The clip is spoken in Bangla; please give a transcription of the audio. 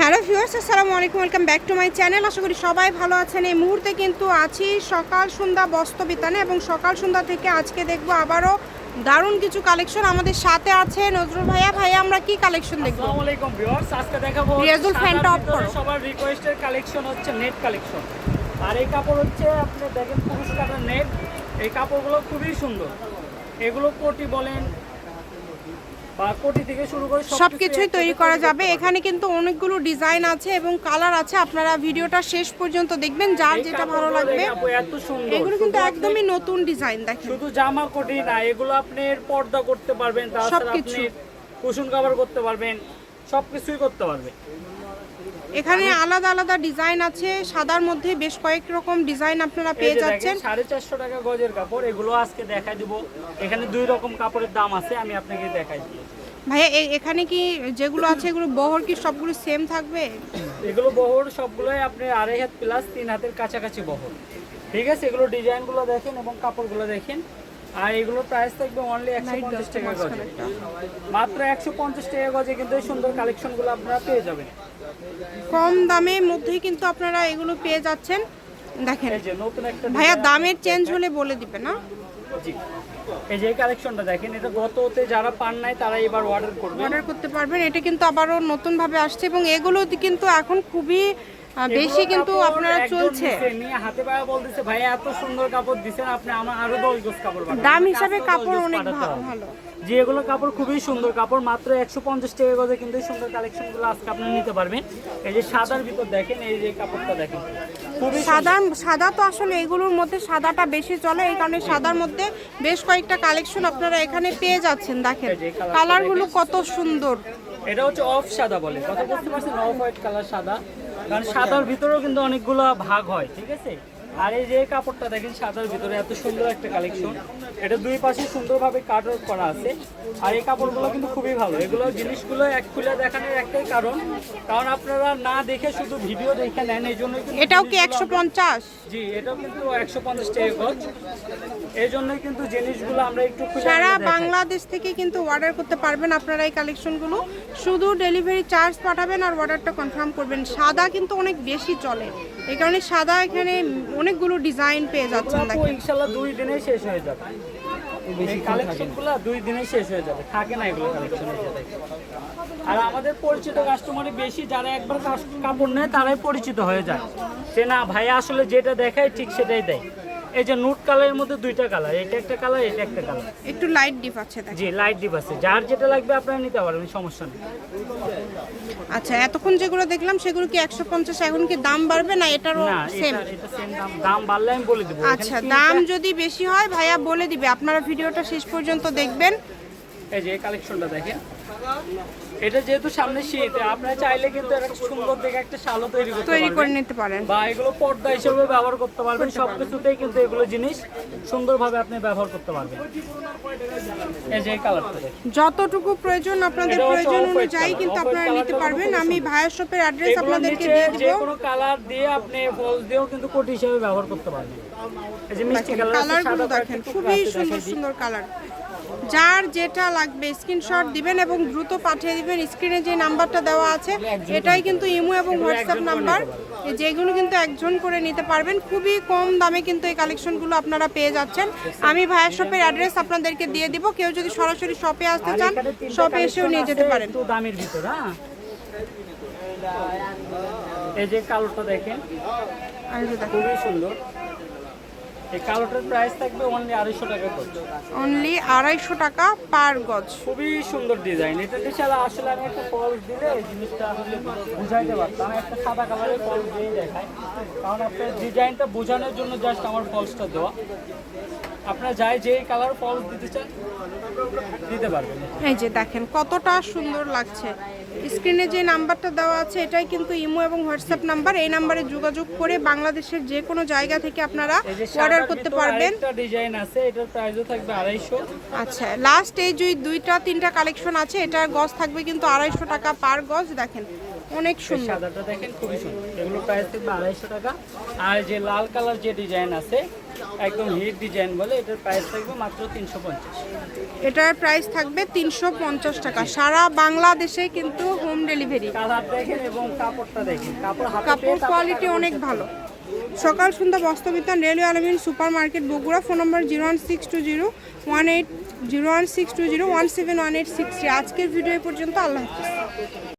হ্যালো ভিউয়ার্স আসসালামু আলাইকুম welcome back to my channel. আশা করি সবাই ভালো আছেন। এই মুহূর্তে কিন্তু আছি সকাল সন্ধ্যা বস্তবিতানে এবং সকাল সন্ধ্যা থেকে আজকে দেখব আবারও দারুণ কিছু কালেকশন আমাদের সাথে আছে নজরুল ভাইয়া। ভাইয়া আমরা কি কালেকশন দেখব? আসসালামু আলাইকুম ভিউয়ার্স আজকে দেখাবো রিয়াজুল ফ্যানটা অফ করো। সবার রিকোয়েস্টের কালেকশন হচ্ছে নেট কালেকশন আর এই কাপড় হচ্ছে আপনি দেখেন পুরুষ কাপড় নেট এই কাপড়গুলো খুবই সুন্দর। এগুলো কোটি বলেন বা কোটি থেকে শুরু করে সব কিছুই তৈরি করা যাবে। এখানে কিন্তু অনেকগুলো ডিজাইন আছে এবং কালার আছে। আপনারা ভিডিওটা শেষ পর্যন্ত দেখবেন যার যেটা ভালো লাগবে। এগুলো কিন্তু একদমই নতুন ডিজাইন দেখেন। শুধু জামা কোটি না এগুলো আপনি পর্দা করতে পারবেন তাছাড়া। আপনি কুশন কভার করতে পারবেন সবকিছুই করতে পারবেন। এখানে আলাদা আলাদা ডিজাইন আছে সাদার মধ্যে বেশ কয়েক রকম ডিজাইন আপনারা পেয়ে যাচ্ছেন। সাড়ে চারশো টাকা গজের কাপড় এগুলো আজকে দেখাই দিব। এখানে দুই রকম কাপড়ের দাম আছে আমি আপনাকে দেখাই দিই। ভাইয়া এখানে কি যেগুলো আছে এগুলো বহর কি সবগুলো সেম থাকবে? এগুলো বহর সবগুলোই আপনি আড়াই হাত প্লাস তিন হাতের কাছাকাছি বহর। ঠিক আছে এগুলো ডিজাইনগুলো দেখেন এবং কাপড়গুলো দেখেন। আর এগুলোর প্রাইস থাকবে অনলি একশো পঞ্চাশ টাকা গজে। মাত্র একশো পঞ্চাশ টাকা গজে কিন্তু এই সুন্দর কালেকশনগুলো আপনারা পেয়ে যাবেন। কম দামের মধ্যেই কিন্তু আপনারা এগুলো পেয়ে যাচ্ছেন। দেখেন ভাইয়া দামের চেঞ্জ হলে বলে দিবে না। এই যে কালেকশনটা দেখেন এটা গততে যারা পান নাই তারা এবার অর্ডার করবে। অর্ডার করতে পারবেন এটা কিন্তু আবারও নতুনভাবে আসছে এবং এগুলো কিন্তু এখন খুবই বেশি কিন্তু আপনারা চলছে। নিছে, হাতে পায়ে বলতেছে ভাই এত সুন্দর কাপড় দিছেন আপনি আমার আরও দশ গজ কাপড় দাম হিসাবে কাপড় অনেক ভালো। যে এগুলো কাপড় খুবই সুন্দর কাপড় মাত্র একশো পঞ্চাশ টাকা গজে কিন্তু সুন্দর কালেকশনগুলো আজকে আপনি নিতে পারবেন। এই যে সাদার ভিতর দেখেন এই যে কাপড়টা দেখেন সাদা সাদা তো আসলে এগুলোর মধ্যে সাদাটা বেশি চলে এই কারণে সাদার মধ্যে বেশ কয়েকটা কালেকশন আপনারা এখানে পেয়ে যাচ্ছেন দেখেন। কালারগুলো কত সুন্দর। এটা হচ্ছে অফ সাদা বলে কথা বুঝতে পারছেন? অফ হোয়াইট কালার সাদা। কারণ সাদার ভিতরেও কিন্তু অনেকগুলো ভাগ হয় ঠিক আছে? আর এই যে কাপড়টা দেখেন সাদার ভিতরে এত সুন্দর একটা কালেকশন এটা দুই পাশে সুন্দরভাবে কাট করা আছে। আর এই কাপড়গুলো কিন্তু খুবই ভালো। এগুলো জিনিসগুলো এক খুলে দেখানোর একটাই কারণ। কারণ আপনারা না দেখে শুধু ভিডিও দেখে নেন এই জন্য এটাও কি একশো পঞ্চাশ? জি এটাও কিন্তু একশো পঞ্চাশ টাকা এই জন্যই কিন্তু জিনিসগুলো আমরা একটু সারা বাংলাদেশ থেকে কিন্তু অর্ডার করতে পারবেন আপনারা এই কালেকশনগুলো শুধু ডেলিভারি চার্জ পাঠাবেন আর অর্ডারটা কনফার্ম করবেন। সাদা কিন্তু অনেক বেশি চলে। এই কারণে সাদা এখানে অনেকগুলো ডিজাইন পেয়ে যাচ্ছে দেখেন। ইনশাল্লাহ দুই দিনেই শেষ হয়ে যাবে। এই কালেকশনগুলো দুই দিনেই শেষ হয়ে যাবে। থাকে না এগুলো কালেকশন আর আমাদের পরিচিত কাস্টমারই বেশি যারা একবার কাপড় নেয় তারাই পরিচিত হয়ে যায়। যে না ভাই আসলে যেটা দেখায় ঠিক সেটাই দেয়। এই যে নুট কালারের মধ্যে দুইটা কালার এটা একটা কালার এটা একটা কালার। একটু লাইট ডিপ আছে জি লাইট ডিপ আছে। যার যেটা লাগবে আপনারা নিতে পারবেন সমস্যা নেই। আচ্ছা এতক্ষণ যেগুলো দেখলাম সেগুলো কি একশো পঞ্চাশ এখন কি দাম বাড়বে না এটারও সেম দাম বাড়লে আমি বলে দেবো। আচ্ছা দাম যদি বেশি হয় ভাইয়া বলে দিবে। আপনারা ভিডিওটা শেষ পর্যন্ত দেখবেন। এই যে কালেকশনটা দেখেন। এটা যেহেতু সামনে শীত আপনারা চাইলে কিন্তু একটা সুন্দর দেখে একটা শালও তৈরি করতে তৈরি করে নিতে পারেন। বা এগুলো পর্দা হিসেবে ব্যবহার করতে পারবেন। সব কিছুতেই কিন্তু এগুলো জিনিস সুন্দরভাবে আপনি ব্যবহার করতে পারবেন। এই যে কালারটা যতটুকু প্রয়োজন আপনাদের প্রয়োজন অনুযায়ী কিন্তু আপনারা নিতে পারবেন। আমি। ভাইয়ের শপের অ্যাড্রেস আপনাদেরকে দিয়ে যে কোনো কালার দিয়ে আপনি ফলস দিয়েও কিন্তু কোটি হিসেবে ব্যবহার করতে পারবেন। এই যে মিষ্টি কালার কালারগুলো দেখেন খুবই সুন্দর সুন্দর কালার যার যেটা লাগবে স্ক্রিনশট দিবেন এবং দ্রুত পাঠিয়ে দিবেন। স্ক্রিনে যে নাম্বারটা দেওয়া আছে এটাই কিন্তু ইমো এবং হোয়াটসঅ্যাপ নাম্বার। যেগুলো কিন্তু একজন করে নিতে পারবেন। খুবই কম দামে কিন্তু এই কালেকশনগুলো আপনারা পেয়ে যাচ্ছেন। আমি ভাইয়ের শপের অ্যাড্রেস আপনাদেরকে দিয়ে দিব। কেউ যদি সরাসরি শপে আসতে চান শপে এসেও নিয়ে যেতে পারেন। দামের ভিতর হ্যাঁ? এই যে কালোটা দেখেন। খুবই সুন্দর। এই কালোটার প্রাইস থাকবে অনলি আড়াইশো টাকা করে। অনলি আড়াইশো টাকা পার গজ। খুবই সুন্দর ডিজাইন এটা দেশে আসলে আমি একটা ফলস দিলে এই জিনিসটা আসলে বুঝাইতে পারতাম। একটা সাদা কালারের ফলস দিয়ে দেখাই। কারণ আপনার ডিজাইনটা বোঝানোর জন্য জাস্ট আমার ফলসটা দেওয়া। আপনারা যাই যে কালার ফলস দিতে চান দিতে পারবেন। এই যে দেখেন কতটা সুন্দর লাগছে। স্ক্রিনে যে নাম্বারটা দেওয়া আছে এটাই কিন্তু ইমো এবং হোয়াটসঅ্যাপ নাম্বার। এই নাম্বারে যোগাযোগ করে বাংলাদেশের যে কোনো জায়গা থেকে আপনারা অর্ডার করতে পারবেন। ডিজাইন আছে এটার প্রাইসও থাকবে আড়াইশো। আচ্ছা লাস্ট এই যে দুইটা তিনটা কালেকশন আছে এটার গজ থাকবে কিন্তু আড়াইশো টাকা পার গজ। দেখেন অনেক সুন্দর। সাদাটা দেখেন খুবই সুন্দর। এগুলো প্রাইস থাকবে আড়াইশো টাকা। আর যে লাল কালার যে ডিজাইন আছে একদম হিট ডিজাইন বলে এটার প্রাইস থাকবে মাত্র তিনশো পঞ্চাশ। এটার প্রাইস থাকবে তিনশো পঞ্চাশ টাকা। সারা বাংলাদেশে কিন্তু হোম ডেলিভারি কালার দেখেন এবং কাপড়টা দেখেন। কাপড় কাপড় কোয়ালিটি অনেক ভালো। সকাল সন্ধ্যা বস্ত্রবিতান রেলওয়ে আলমিন super market Bogura phone number zero one six two zero one eight zero one six two zero one seven one eight six three আজকের ভিডিও পর্যন্ত আল্লাহ হাফিজ।